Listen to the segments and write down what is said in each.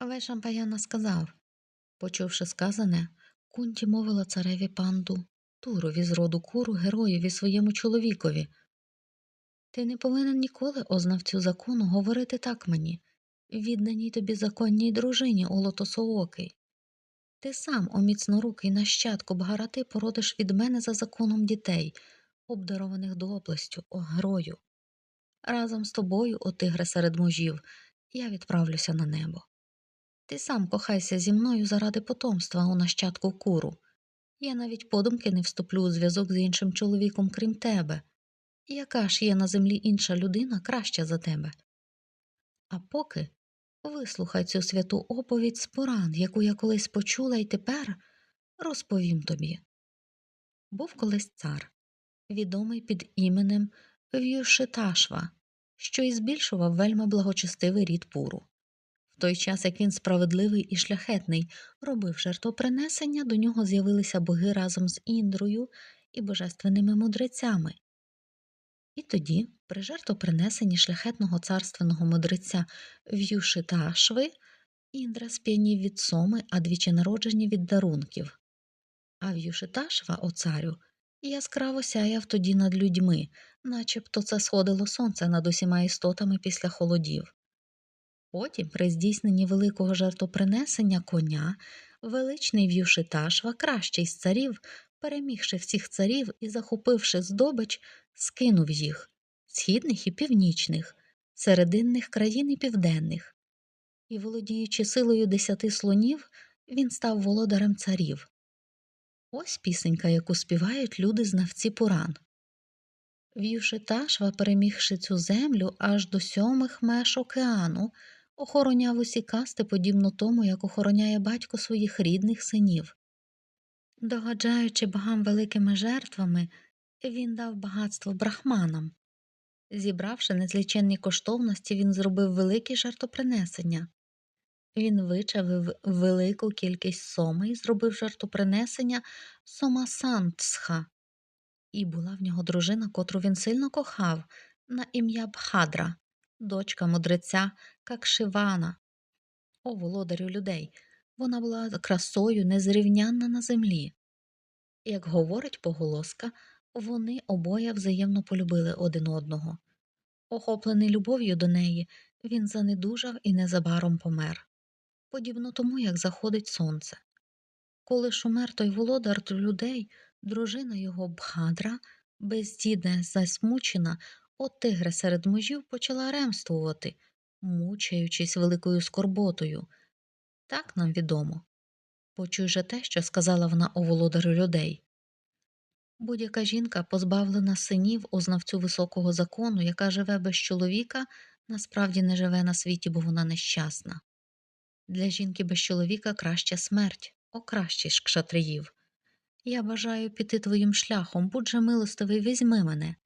Вайшампаяна сказав, почувши сказане, кунті мовила цареві панду Турові з роду куру героєві своєму чоловікові. Ти не повинен ніколи, ознавцю закону, говорити так мені, відданій тобі законній дружині, Олотосоокий. Ти сам, о міцнорукий нащадку Бгарати, породиш від мене за законом дітей, обдарованих доблестю, о герою. Разом з тобою, о тигре серед мужів, я відправлюся на небо. Ти сам кохайся зі мною заради потомства у нащадку куру. Я навіть подумки не вступлю у зв'язок з іншим чоловіком, крім тебе. Яка ж є на землі інша людина краща за тебе? А поки вислухай цю святу оповідь з поран, яку я колись почула і тепер розповім тобі. Був колись цар, відомий під іменем В'юшиташва, що і збільшував вельми благочестивий рід пуру. Той час, як він справедливий і шляхетний робив жертвопринесення, до нього з'явилися боги разом з Індрою і божественними мудрецями. І тоді, при жертвопринесенні шляхетного царственного мудреця В'юшиташви, Індра сп'янів від соми, а двічі народжені від дарунків. А В'юшиташва, о царю, яскраво сяяв тоді над людьми, начебто це сходило сонце над усіма істотами після холодів. Потім, при здійсненні великого жертвопринесення коня, величний В'юшиташва, кращий з царів, перемігши всіх царів і захопивши здобич, скинув їх східних і північних, серединних країн і південних. І, володіючи силою десяти слонів, він став володарем царів. Ось пісенька, яку співають люди знавці Пуран. Вівши ташва, перемігши цю землю аж до сьомих меж океану, охороняв усі касти, подібно тому, як охороняє батько своїх рідних синів. Догаджаючи богам великими жертвами, він дав багатство брахманам. Зібравши незліченні коштовності, він зробив великі жертвопринесення. Він вичавив велику кількість соми і зробив жертвопринесення Сомасантсха. І була в нього дружина, котру він сильно кохав, на ім'я Бхадра, дочка мудреця Какшивана. О, володарю людей, вона була красою незрівнянна на землі. Як говорить поголоска, вони обоє взаємно полюбили один одного. Охоплений любов'ю до неї, він занедужав і незабаром помер, подібно тому, як заходить сонце. Коли ж умер той володар людей, дружина його Бхадра, бездідна засмучена, от тигре серед мужів почала ремствувати, мучаючись великою скорботою. Так нам відомо. Почуй же те, що сказала вона у володарю людей. Будь-яка жінка, позбавлена синів у знавцю високого закону, яка живе без чоловіка, насправді не живе на світі, бо вона нещасна. Для жінки без чоловіка краща смерть, о кращий ж кшатріїв. Я бажаю піти твоїм шляхом, будь же милостивий, візьми мене.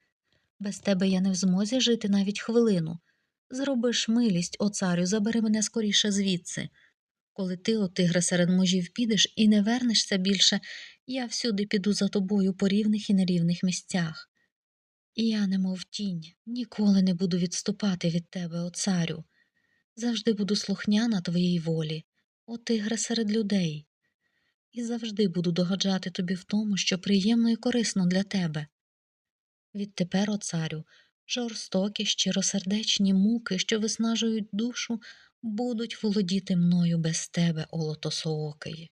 Без тебе я не в змозі жити навіть хвилину. Зробиш милість, о царю, забери мене скоріше звідси. Коли ти, о тигре, серед мужів підеш і не вернешся більше, я всюди піду за тобою по рівних і нерівних місцях. І я, немов тінь, ніколи не буду відступати від тебе, о царю. Завжди буду слухняна твоїй волі, о тигре серед людей, і завжди буду догаджати тобі в тому, що приємно і корисно для тебе. Відтепер, о царю, жорстокі, щиросердечні муки, що виснажують душу, будуть володіти мною без тебе, Олотосоокий.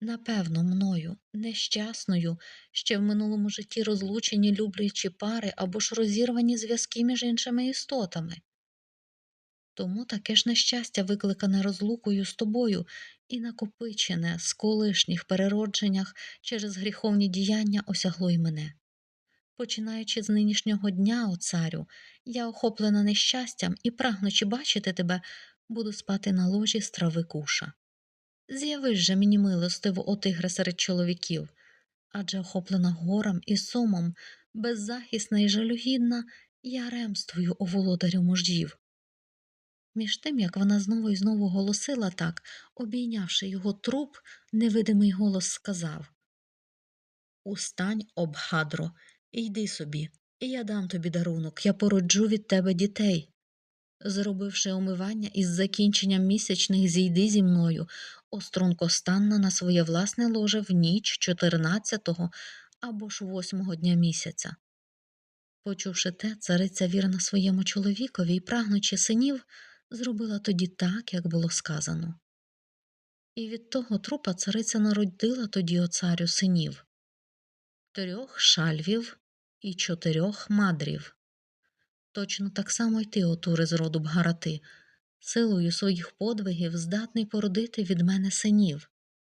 Напевно, мною, нещасною, ще в минулому житті розлучені люблячі пари або ж розірвані зв'язки між іншими істотами. Тому таке ж нещастя, викликане розлукою з тобою і накопичене з колишніх переродженнях через гріховні діяння осягло й мене. Починаючи з нинішнього дня, о царю, я охоплена нещастям і, прагнучи бачити тебе, буду спати на ложі з трави куша. З'явись же мені милостиво, о тигре серед чоловіків, адже охоплена горем і сумом, беззахисна і жалюгідна, я ремствую о володарю мужів. Між тим, як вона знову і знову голосила так, обійнявши його труп, невидимий голос сказав Устань, обгадро, йди собі, і я дам тобі дарунок, я породжу від тебе дітей. Зробивши омивання із закінченням місячних зійди зі мною, остронкостанна на своє власне ложе в ніч 14-го або ж 8-го дня місяця. Почувши те, цариця вірна своєму чоловікові і прагнучи синів, зробила тоді так, як було сказано. І від того трупа цариця народила тоді о царю синів трьох шальвів і чотирьох мадрів. Точно так само й ти, отури з роду Бгарати, силою своїх подвигів здатний породити від мене синів.